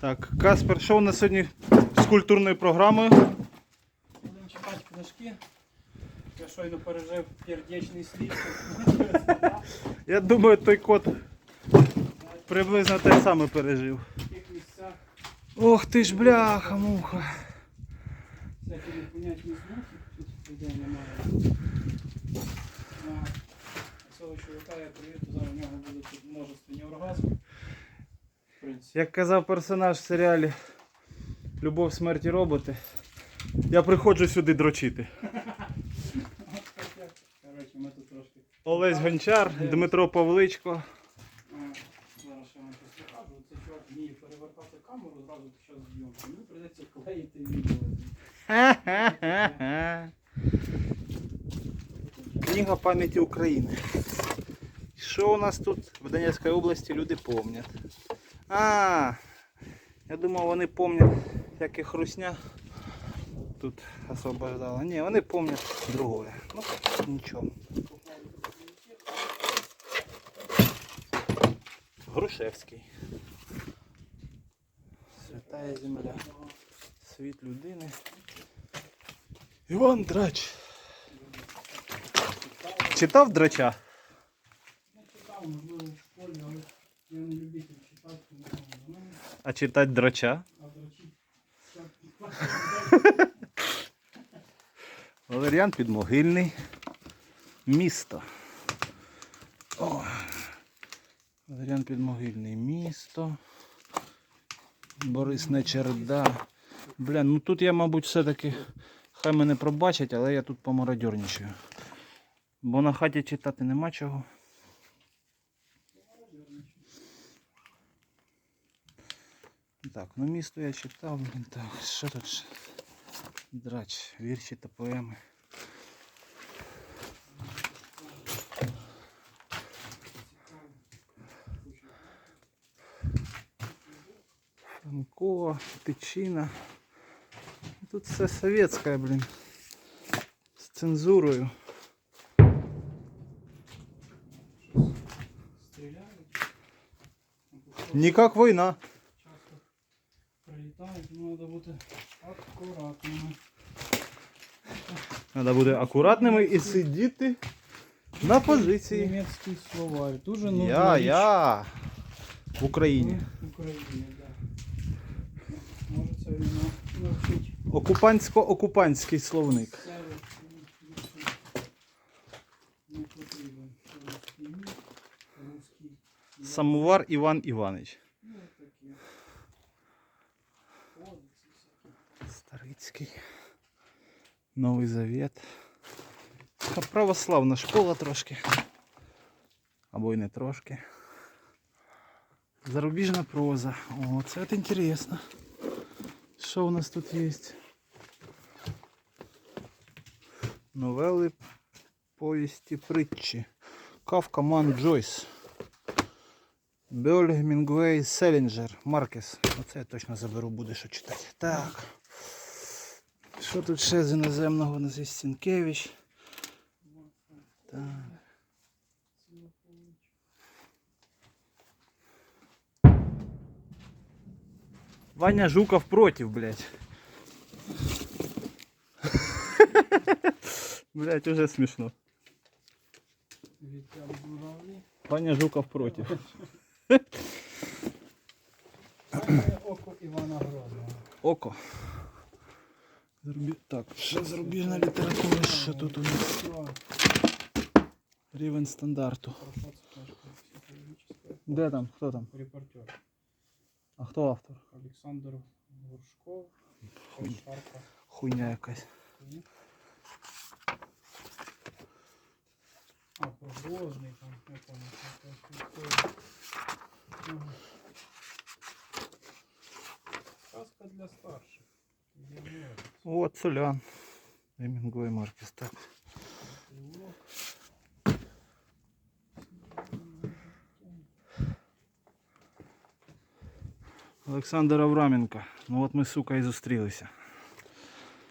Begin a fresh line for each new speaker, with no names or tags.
Так, Каспер, що у нас сьогодні з культурною програмою?
Будемо читати книжки. Я щойно пережив пердячний слід.
Я думаю, той кот приблизно те саме пережив. Ох ти ж бляха, муха.
всякі непонятні звуки. Тут людей немає. Чоловіка я приїду, зараз у нього буде тут множественні оргазми.
Як казав персонаж в серіалі Любов, смерть і роботи, я приходжу сюди дрочити.
Коротше, ми тут трошки.
Олесь Гончар, Дмитро Павличко.
Зараз ще вам щось покажу. Це чувак вміє перевертати камеру зразу під час зйомки. Мені прийдеться клеїти відео.
Книга пам'яті України. Що у нас тут в Донецькій області люди помнять? А, я думав, вони помнять, як їх русня тут освобождала. Ні, вони помнять другое. Ну, нічого. Грушевський. Святая земля. Світ людини. Іван Драч. Читав драча?
Я читав, можливо, в школі, але я не любитель читати, тому до мене
А читати драча? Валеріан Підмогильний. Місто. О. Валеріан Підмогильний. Місто. Борис Нечерда. Бля, ну тут я, мабуть, все-таки. Хай мене пробачать, але я тут помародьорничаю. Бо на хаті читати нема чого. Так, ну місто я читав, блін, так, що тут ще? Драч, вірші та поеми. Франкова, Тичина. Тут все советське, блін. З цензурою.
Стріляють.
Не як війна.
Акуратними.
Треба бути акуратними і сидіти на позиції.
Німецький словарь. Дуже нужна
Я,
річ
я в Україні.
в Україні, да. Може це він навчить
Окупантсько-окупантський словник. Самовар Іван Іванович.
Ну, таке.
Старицький. Новий Завет. Така православна школа трошки. Або не трошки. Зарубіжна проза. О, це от інтересно. Що у нас тут є? Новели, повісті, притчі. Кавка Ман Джойс. Бьоль, Мінгвей, Селінджер, Маркес. Оце я точно заберу, буде що читати. Так. Що тут ще з іноземного? У нас є Сінкевич. Так. Ваня Жуков против, блядь. Блядь, уже смешно.
Вітер журавлі.
Ваня Жуков против.
Це око Івана Грозного.
Око. Зарубі... Так, ще зарубіжна література, що тут у нас
Все,
рівень стандарту.
хорошо, це книжка психологічна.
Де там? Хто там?
Репортер.
А хто автор?
Олександр Горшков.
Хуй.
Шарка.
Хуйня якась.
А, Погрозний там, я пам'ятаю. Ага. Сказка для старших. Євгеній.
О, Цулян. Емінгой Маркес, так.
Стрілок.
Олександр Авраменко. Ну от ми, сука, і зустрілися.